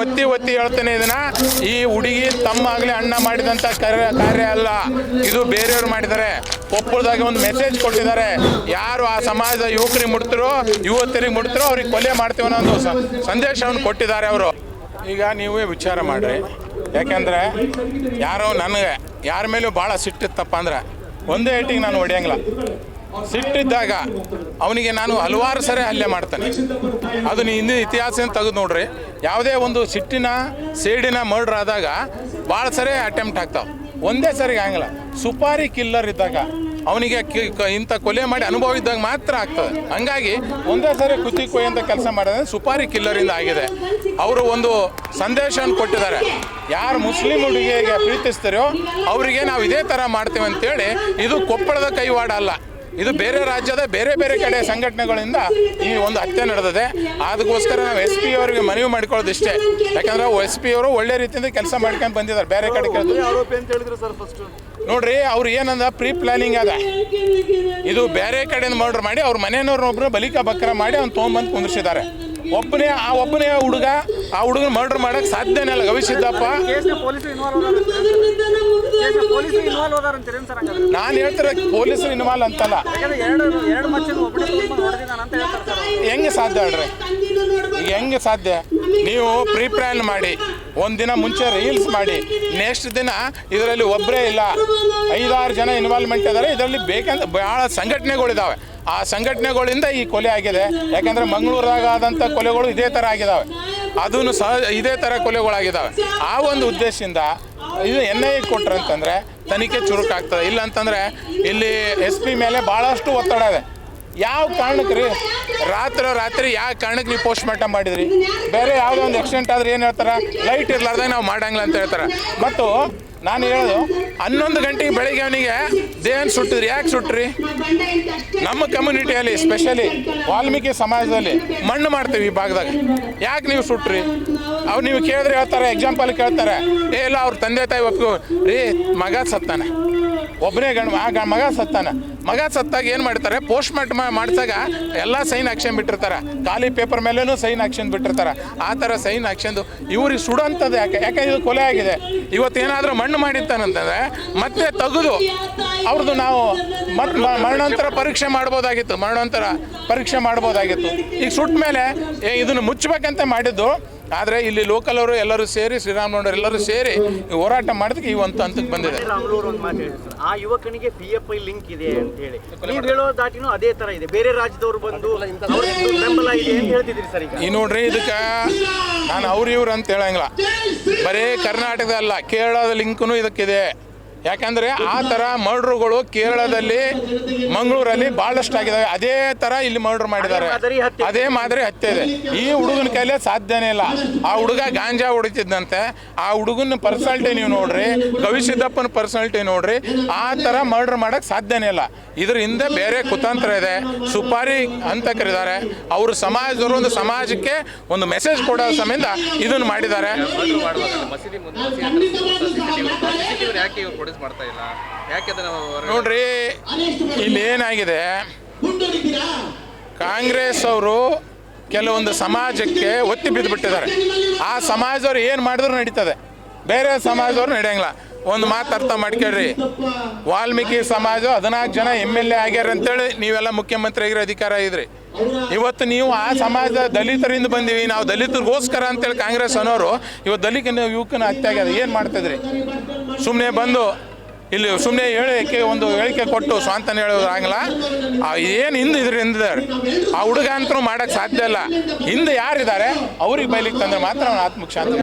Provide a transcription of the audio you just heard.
ಒತ್ತಿ ಒತ್ತಿ ಹೇಳ್ತೇನೆ ಇದನ್ನ. ಈ ಹುಡುಗಿ ತಮ್ಮಾಗಲಿ ಅಣ್ಣ ಮಾಡಿದಂಥ ಕಾರ್ಯ ಅಲ್ಲ. ಇದು ಬೇರೆಯವ್ರು ಮಾಡಿದ್ದಾರೆ. ಕೊಪ್ಪಳದಾಗೆ ಒಂದು ಮೆಸೇಜ್ ಕೊಟ್ಟಿದ್ದಾರೆ. ಯಾರು ಆ ಸಮಾಜದ ಯುವಕರಿಗೆ ಮುಡ್ತಿರೋ ಯುವತಿಯರಿಗೆ ಮುಡ್ತಿರೋ ಅವ್ರಿಗೆ ಕೊಲೆ ಮಾಡ್ತೀವಿ ಅನ್ನೋ ಒಂದು ಸಂದೇಶವನ್ನು ಕೊಟ್ಟಿದ್ದಾರೆ ಅವರು. ಈಗ ನೀವೇ ವಿಚಾರ ಮಾಡ್ರಿ. ಯಾಕೆಂದ್ರೆ ಯಾರೋ ನನಗೆ ಯಾರ ಮೇಲೂ ಭಾಳ ಸಿಟ್ಟಿತ್ತಪ್ಪ ಅಂದ್ರೆ ಒಂದೇ ಏಟಿಗೆ ನಾನು ಹೊಡೆಯಂಗಿಲ್ಲ. ಸಿಟ್ಟಿದ್ದಾಗ ಅವನಿಗೆ ನಾನು ಹಲವಾರು ಸರಿ ಹಲ್ಲೆ ಮಾಡ್ತಾನೆ. ನೀ ಹಿಂದಿನ ಇತಿಹಾಸ ತೆಗೆದು ನೋಡ್ರಿ, ಯಾವುದೇ ಒಂದು ಸಿಟ್ಟಿನ, ಸೇಡಿನ ಮರ್ಡ್ರ್ ಆದಾಗ ಭಾಳ ಸರಿ ಅಟೆಂಪ್ಟ್ ಆಗ್ತಾವೆ. ಒಂದೇ ಸರಿಗೆ ಆಗಲ್ಲ ಸುಪಾರಿ ಕಿಲ್ಲರ್ ಇದ್ದಾಗ ಅವನಿಗೆ ಇಂಥ ಕೊಲೆ ಮಾಡಿ ಅನುಭವ ಇದ್ದಾಗ ಮಾತ್ರ ಆಗ್ತದೆ. ಹಂಗಾಗಿ ಒಂದೇ ಸರಿ ಕುತ್ತಿ ಕೊಯ್ಯಂತ ಕೆಲಸ ಮಾಡಿದ್ರೆ ಸುಪಾರಿ ಕಿಲ್ಲರಿಂದ ಆಗಿದೆ. ಅವರು ಒಂದು ಸಂದೇಶವನ್ನು ಕೊಟ್ಟಿದ್ದಾರೆ. ಯಾರು ಮುಸ್ಲಿಂ ಹುಡುಗಿಗೆ ಪ್ರೀತಿಸ್ತಾರೋ ಅವರಿಗೆ ನಾವು ಇದೇ ಥರ ಮಾಡ್ತೇವೆ ಅಂತೇಳಿ ಇದು ಕೊಪ್ಪಳದ ಕೈವಾಡ ಅಲ್ಲ. ಇದು ಬೇರೆ ರಾಜ್ಯದ ಬೇರೆ ಬೇರೆ ಕಡೆ ಸಂಘಟನೆಗಳಿಂದ ಈ ಒಂದು ಹತ್ಯೆ ನಡೆದಿದೆ. ಅದಕ್ಕೋಸ್ಕರ ನಾವು ಎಸ್ ಪಿ ಅವರಿಗೆ ಮನವಿ ಮಾಡ್ಕೊಳ್ಳೋದು ಇಷ್ಟೇ ಯಾಕಂದ್ರೆ ಎಸ್ ಪಿ ಅವರು ಒಳ್ಳೆ ರೀತಿಯಿಂದ ಕೆಲಸ ಮಾಡ್ಕೊಂಡು ಬಂದಿದ್ದಾರೆ. ಬೇರೆ ಕಡೆ ಕೇಳಿದ್ರೆ ಆರೋಪಿ ಅಂತ ಹೇಳಿದ್ರು ಸರ್ ಫಸ್ಟ್ ನೋಡ್ರಿ ಅವ್ರು ಏನಂದ? ಪ್ರೀ ಪ್ಲಾನಿಂಗ್ ಅದ. ಇದು ಬೇರೆ ಕಡೆಯಿಂದ ಮರ್ಡರ್ ಮಾಡಿ ಅವ್ರ ಮನೆಯವ್ರನ್ನೊಬ್ರು ಬಲಿಕ ಬಕ್ರ ಮಾಡಿ ಅವ್ನು ತೊಗೊಂಬಂದು ಕುಂದಿರ್ಸಿದ್ದಾರೆ. ಒಬ್ಬನೇ ಆ ಒಬ್ಬನೇ ಹುಡುಗ ಆ ಹುಡುಗನ ಮರ್ಡರ್ ಮಾಡಕ್ ಸಾಧ್ಯನೇ ಇಲ್ಲ. ಗವಿಸಿದ್ದಪ್ಪ ನಾನು ಹೇಳ್ತಿರೋ ಪೊಲೀಸರು ಇನ್ವಾಲ್ವ್ ಅಂತಲ್ಲ? ಯಾಕಂದ್ರೆ ಎರಡು ಎರಡು ಮಚ್ಚನ್ನು ಒಬ್ಬನೇ ತೊಗೊಂಡು ಹೊಡೆದಿದ್ದಾನ ಅಂತ ಹೇಳ್ತಾರೆ ಹೆಂಗೆ ಸಾಧ್ಯ ಹೇಳ್ರಿ? ಈಗ ಹೆಂಗೆ ಸಾಧ್ಯ? ನೀವು ಪ್ರೀ ಪ್ಲ್ಯಾನ್ ಮಾಡಿ ಒಂದು ದಿನ ಮುಂಚೆ ರೀಲ್ಸ್ ಮಾಡಿ ನೆಕ್ಸ್ಟ್ ದಿನ ಇದರಲ್ಲಿ ಒಬ್ಬರೇ ಇಲ್ಲ. ಐದಾರು ಜನ ಇನ್ವಾಲ್ವ್ಮೆಂಟ್ ಇದ್ದಾರೆ ಇದರಲ್ಲಿ ಬೇಕಂತ ಭಾಳ ಸಂಘಟನೆಗಳಿದ್ದಾವೆ ಆ ಸಂಘಟನೆಗಳಿಂದ ಈ ಕೊಲೆ ಆಗಿದೆ. ಯಾಕಂದರೆ ಮಂಗಳೂರಾಗ ಆದಂಥ ಕೊಲೆಗಳು ಇದೇ ಥರ ಆಗಿದ್ದಾವೆ ಅದೂ ಸಹ ಇದೇ ಥರ ಕೊಲೆಗಳಾಗಿದ್ದಾವೆ ಆ ಒಂದು ಉದ್ದೇಶದಿಂದ ಇದು ಎನ್ ಐ ಕೊಟ್ರೆ ಅಂತಂದರೆ ತನಿಖೆ ಚುರುಕಾಗ್ತದೆ. ಇಲ್ಲ ಅಂತಂದರೆ ಇಲ್ಲಿ ಎಸ್ ಪಿ ಮೇಲೆ ಭಾಳಷ್ಟು ಒತ್ತಡ ಇದೆ. ಯಾವ ಕಾರಣಕ್ಕೆ ರೀ? ರಾತ್ರಿ ರಾತ್ರಿ ಯಾವ ಕಾರಣಕ್ಕೆ ನೀವು ಪೋಸ್ಟ್ ಮಾರ್ಟಮ್ ಮಾಡಿದ್ರಿ? ಬೇರೆ ಯಾವುದೋ ಒಂದು ಆಕ್ಸಿಡೆಂಟ್ ಆದ್ರೆ ಏನು ಹೇಳ್ತಾರೆ? ಲೈಟ್ ಇರಲಾರ್ದಾಗ ನಾವು ಮಾಡಂಗಿಲ್ಲ ಅಂತ ಹೇಳ್ತಾರೆ. ಮತ್ತು ನಾನು ಹೇಳೋದು, ಹನ್ನೊಂದು ಗಂಟೆಗೆ ಬೆಳಿಗ್ಗೆ ಅವನಿಗೆ ದೇಹನ ಸುಟ್ಟಿದ್ರಿ, ಯಾಕೆ ಸುಟ್ಟ್ರಿ? ನಮ್ಮ ಕಮ್ಯುನಿಟಿಯಲ್ಲಿ ಸ್ಪೆಷಲಿ ವಾಲ್ಮೀಕಿ ಸಮಾಜದಲ್ಲಿ ಮಣ್ಣು ಮಾಡ್ತೀವಿ ಈ ಭಾಗದಾಗ. ಯಾಕೆ ನೀವು ಸುಟ್ಟ್ರಿ? ಅವ್ರು ನೀವು ಕೇಳಿದ್ರೆ ಹೇಳ್ತಾರೆ ಎಕ್ಸಾಂಪಲ್ ಕೇಳ್ತಾರೆ. ಏ, ಇಲ್ಲ, ಅವ್ರ ತಂದೆ ತಾಯಿ ಒಪ್ಪು ರೀ, ಮಗ ಸತ್ತಾನೆ. ಒಬ್ಬನೇ ಗಂಡು ಆ ಮಗ ಸತ್ತಾನ. ಮಗ ಸತ್ತಾಗ ಏನು ಮಾಡ್ತಾರೆ? ಪೋಸ್ಟ್ ಮಾರ್ಟಮ್ ಮಾಡಿಸಾಗ ಎಲ್ಲ ಸೈನ್ ಆಕ್ಷನ್ ಬಿಟ್ಟಿರ್ತಾರೆ. ಖಾಲಿ ಪೇಪರ್ ಮೇಲೂ ಸೈನ್ ಆಕ್ಷನ್ ಬಿಟ್ಟಿರ್ತಾರೆ. ಆ ಥರ ಸೈನ್ ಹಾಕ್ಸ್ಕೊಂಡು ಇವ್ರಿಗೆ ಸುಡೋಂಥದ್ದು ಯಾಕೆ? ಯಾಕೆ ಇದು ಕೊಲೆ ಆಗಿದೆ? ಇವತ್ತೇನಾದರೂ ಮಣ್ಣು ಮಾಡಿತ್ತಾನಂತಂದರೆ ಮತ್ತೆ ತೆಗೆದು ಅವ್ರದ್ದು ನಾವು ಮರಣಾಂತರ ಪರೀಕ್ಷೆ ಮಾಡ್ಬೋದಾಗಿತ್ತು. ಮರಣಾಂತರ ಪರೀಕ್ಷೆ ಮಾಡ್ಬೋದಾಗಿತ್ತು. ಈಗ ಸುಟ್ಟ ಮೇಲೆ ಇದನ್ನು ಮುಚ್ಚಬೇಕಂತ ಮಾಡಿದ್ದು ಆದರೆ ಇಲ್ಲಿ ಲೋಕಲ್ ಅವರು ಎಲ್ಲರೂ ಸೇರಿ ಶ್ರೀರಾಮನವರು ಎಲ್ಲರೂ ಸೇರಿ ಹೋರಾಟ ಮಾಡೋದಕ್ಕೆ ಈ ಒಂದು ಹಂತಕ್ಕೆ ಬಂದಿದೆ. ರಾಮಲೂರು ಒಂದು ಮಾತು ಹೇಳಿದ್ರು ಆ ಯುವಕನಿಗೆ ಪಿ ಎಫ್ ಐ ಲಿಂಕ್ ಇದೆ ಅಂತ ಹೇಳಿ. ನೀವು ಹೇಳೋ ದಾಟಿನೂ ಅದೇ ತರ ಇದೆ. ಬೇರೆ ರಾಜ್ಯದವರು ಬಂದು ಅವ್ರಿಗೆ ಬೆಂಬಲ ಇದೆ ಅಂತ ಹೇಳ್ತಿದ್ರಿ ಸರ್ ಈಗ. ಈ ನೋಡ್ರಿ ಇದಕ್ಕೆ ನಾನು ಅವ್ರು ಇವ್ರು ಅಂತ ಹೇಳಂಗಿಲ್ಲ. ಬರೀ ಕರ್ನಾಟಕದ ಅಲ್ಲ ಕೇರಳದ ಲಿಂಕ್ನು ಇದಕ್ಕಿದೆ. ಯಾಕಂದರೆ ಆ ಥರ ಮರ್ಡ್ರುಗಳು ಕೇರಳದಲ್ಲಿ ಮಂಗಳೂರಲ್ಲಿ ಭಾಳಷ್ಟು ಆಗಿದಾವೆ ಅದೇ ಥರ ಇಲ್ಲಿ ಮರ್ಡ್ರ್ ಮಾಡಿದ್ದಾರೆ. ಅದೇ ಮಾದರಿ ಹತ್ಯೆ. ಇದೆ. ಈ ಹುಡುಗನ ಕೈಲೇ ಸಾಧ್ಯನೇ ಇಲ್ಲ. ಆ ಹುಡುಗ ಗಾಂಜಾ ಹೊಡಿತಿದ್ದಂತೆ. ಆ ಹುಡುಗನ ಪರ್ಸನಾಲಿಟಿ ನೀವು ನೋಡ್ರಿ. ಗವಿಸಿದ್ದಪ್ಪನ ಪರ್ಸನಾಲಿಟಿ ನೋಡ್ರಿ. ಆ ಥರ ಮರ್ಡ್ರ್ ಮಾಡಕ್ ಸಾಧ್ಯನೇ ಇಲ್ಲ. ಇದ್ರ ಹಿಂದೆ ಬೇರೆ ಕುತಂತ್ರ ಇದೆ. ಸುಪಾರಿ ಅಂತ ಕರೀತಾರೆ ಅವರು ಸಮಾಜದವರು ಒಂದು ಸಮಾಜಕ್ಕೆ ಒಂದು ಮೆಸೇಜ್ ಕೊಡೋ ಸಮೇತ ಇದನ್ನು ಮಾಡಿದ್ದಾರೆ. ಪ್ರೊಡ್ಯೂಸ್ ಮಾಡ್ತಾ ಇಲ್ಲ. ಯಾಕೆ ನೋಡ್ರಿ ಇಲ್ಲಿ ಏನಾಗಿದೆ ಕಾಂಗ್ರೆಸ್ ಅವರು ಕೆಲವೊಂದು ಸಮಾಜಕ್ಕೆ ಒತ್ತಿ ಬಿದ್ದುಬಿಟ್ಟಿದ್ದಾರೆ ಆ ಸಮಾಜದವ್ರು ಏನು ಮಾಡಿದ್ರು ನಡೀತದೆ. ಬೇರೆ ಸಮಾಜದವ್ರು ನಡೆಯಂಗಿಲ್ಲ. ಒಂದು ಮಾತು ಅರ್ಥ ಮಾಡ್ಕೊಳ್ರಿ. ವಾಲ್ಮೀಕಿ ಸಮಾಜ ಹದಿನಾಲ್ಕು ಜನ ಎಂ ಎಲ್ ಎ ಆಗ್ಯಾರ ಅಂತೇಳಿ ನೀವೆಲ್ಲ ಮುಖ್ಯಮಂತ್ರಿ ಆಗಿರೋ ಅಧಿಕಾರ ಇದ್ರಿ. ಇವತ್ತು ನೀವು ಆ ಸಮಾಜ ದಲಿತರಿಂದ ಬಂದೀವಿ, ನಾವು ದಲಿತರಿಗೋಸ್ಕರ ಅಂತೇಳಿ ಕಾಂಗ್ರೆಸ್ ಅನ್ನೋರು ಇವತ್ತು ದಲಿತ ಯುವಕನ ಹತ್ಯೆ ಆಗ್ಯದ. ಏನು ಮಾಡ್ತಿದ್ರಿ? ಸುಮ್ಮನೆ ಬಂದು ಇಲ್ಲಿ ಸುಮ್ಮನೆ ಹೇಳಿಕೆ ಒಂದು ಹೇಳಿಕೆ ಕೊಟ್ಟು ಸ್ವಾಂತನ ಹೇಳೋದಾಗಲ್ಲ ಏನು ಹಿಂದೆ ಇದರಿಂದ ಆ ಹುಡುಗ ಅಂತೂ ಮಾಡೋಕ್ಕೆ ಸಾಧ್ಯ ಇಲ್ಲ. ಹಿಂದೆ ಯಾರಿದ್ದಾರೆ? ಅವ್ರಿಗೆ ಬೈಲಿಕ್ಕೆ ತಂದ್ರೆ ಮಾತ್ರ ಅವನು ಆತ್ಮಕ್ಷಾಂತ